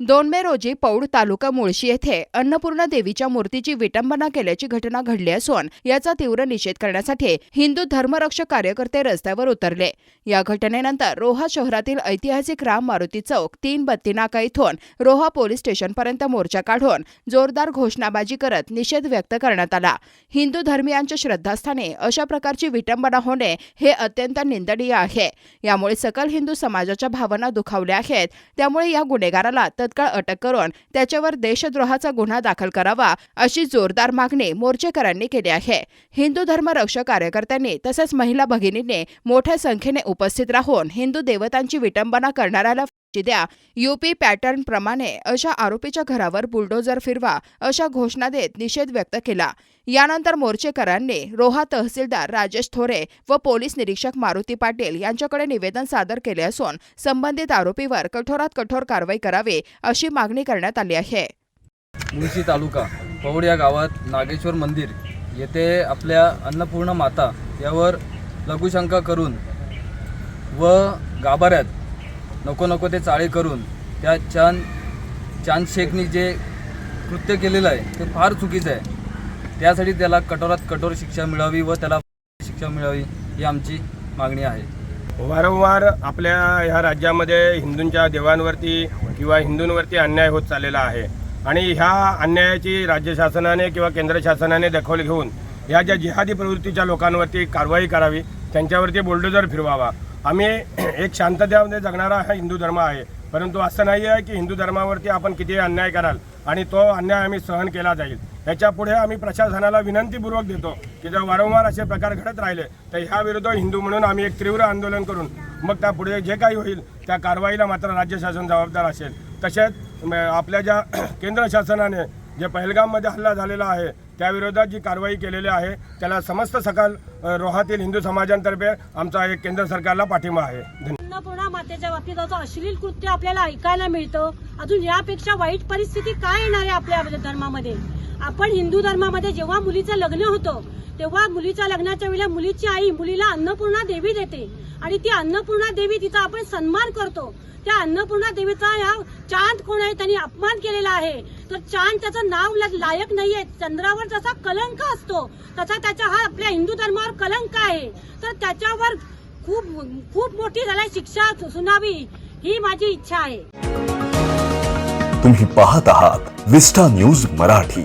दोन मे रोजी पौड तालुका मुळशी येथे अन्नपूर्णा देवीच्या मूर्तीची विटंबना केल्याची घटना घडली असून याचा तीव्र निषेध करण्यासाठी हिंदू धर्मरक्षक कार्यकर्ते रस्त्यावर उतरले. या घटनेनंतर रोहा शहरातील ऐतिहासिक राम मारुती चौक तीन बत्ती नाका इथून रोहा पोलीस स्टेशनपर्यंत मोर्चा काढून जोरदार घोषणाबाजी करत निषेध व्यक्त करण्यात आला. हिंदू धर्मियांच्या श्रद्धास्थाने अशा प्रकारची विटंबना होणे हे अत्यंत निंदनीय आहे. यामुळे सकल हिंदू समाजाच्या भावना दुखावल्या आहेत. त्यामुळे या गुन्हेगाराला तत्काळ अटक करून त्याच्यावर देशद्रोहाचा गुन्हा दाखल करावा अशी जोरदार मागणी मोर्चेकरांनी केली आहे. हिंदू धर्मरक्षक कार्यकर्त्यांनी तसेच महिला भगिनींनी मोठ्या संख्येने उपस्थित राहून हिंदू देवतांची विटंबना करणाऱ्याला फाशी द्या. युपी पॅटर्न प्रमाणे अशा आरोपीच्या घरावर बुलडोजर फिरवा अशा घोषणा देत निषेध व्यक्त केला. यानंतर मोर्चेकरांनी रोहा तहसीलदार राजेश थोरे व पोलीस निरीक्षक मारुती पाटील यांच्याकडे निवेदन सादर केले असून संबंधित आरोपीवर कठोरात कठोर कारवाई करावी अशी मागणी करण्यात आली आहे. मुळशी तालुका पवड या गावात नागेश्वर मंदिर येथे आपल्या अन्नपूर्ण माता यावर लघुशंका करून व गाभाऱ्यात नको नको ते चाळे करून त्या चांद चांद शेखनी जे कृत्य केलेलं आहे ते फार चुकीचं आहे. त्यासाठी त्याला कठोरात कठोर शिक्षा मिळावी व त्याला शिक्षा मिळावी ही आमची मागणी आहे. वारंवार आपल्या ह्या राज्यामध्ये हिंदूंच्या देवांवरती किंवा हिंदूंवरती अन्याय होत चाललेला आहे. आणि ह्या अन्यायाची राज्य शासनाने किंवा केंद्र शासनाने दखल घेऊन ह्या ज्या जिहादी प्रवृत्तीच्या लोकांवरती कारवाई करावी त्यांच्यावरती बुलडोजर फिरवावा. आम्ही एक शांततेमध्ये जगणारा हा हिंदू धर्म आहे. परंतु असं नाही आहे की हिंदू धर्मावरती आपण किती अन्याय कराल आणि तो अन्याय आम्ही सहन केला जाईल. याच्यापुढे आम्ही प्रशासनाला विनंतीपूर्वक देतो की जर वारंवार असे प्रकार घडत राहिले तर ह्याविरुद्ध हिंदू म्हणून आम्ही एक तीव्र आंदोलन करून मग त्या पुढे जे काही होईल त्या कारवाईला मात्र राज्य शासन जबाबदार असेल. तसेच आपल्या ज्या केंद्र शासनाने जे पहलगाममध्ये हल्ला झालेला आहे त्याविरोधात जी कारवाई केलेली आहे त्याला समस्त सकल रोहातील हिंदू समाजांतर्फे आमचा एक केंद्र सरकारला पाठिंबा आहे. धन्यवाद. अन्नपूर्णा मातेच्या बाबतीत असं अश्लील कृत्य आपल्याला ऐकायला मिळतं. अजून यापेक्षा वाईट परिस्थिती काय येणार आहे आपल्या म्हणजे धर्मामध्ये? आपण हिंदू धर्मामध्ये जेव्हा मुलीचं लग्न होतं तेव्हा मुलीच्या लग्नाच्या वेळेला मुलीची आई मुलीला अन्नपूर्णा देवी देते. आणि ती अन्नपूर्णा देवी तिचा आपण सन्मान करतो. त्या अन्नपूर्णा देवीचा या चांद कोण आहे त्यांनी अपमान केलेला आहे. तर चांद त्याचं नाव ल- लायक नाहीये. चंद्रावर जसा कलंक असतो तसा त्याच्या हा आपल्या हिंदू धर्मावर कलंक आहे. तर त्याच्यावर खूप खूप मोठी झाल्या शिक्षा सुनावी ही माझी इच्छा आहे. तुम्ही पाहत आहात विस्टा न्यूज मराठी.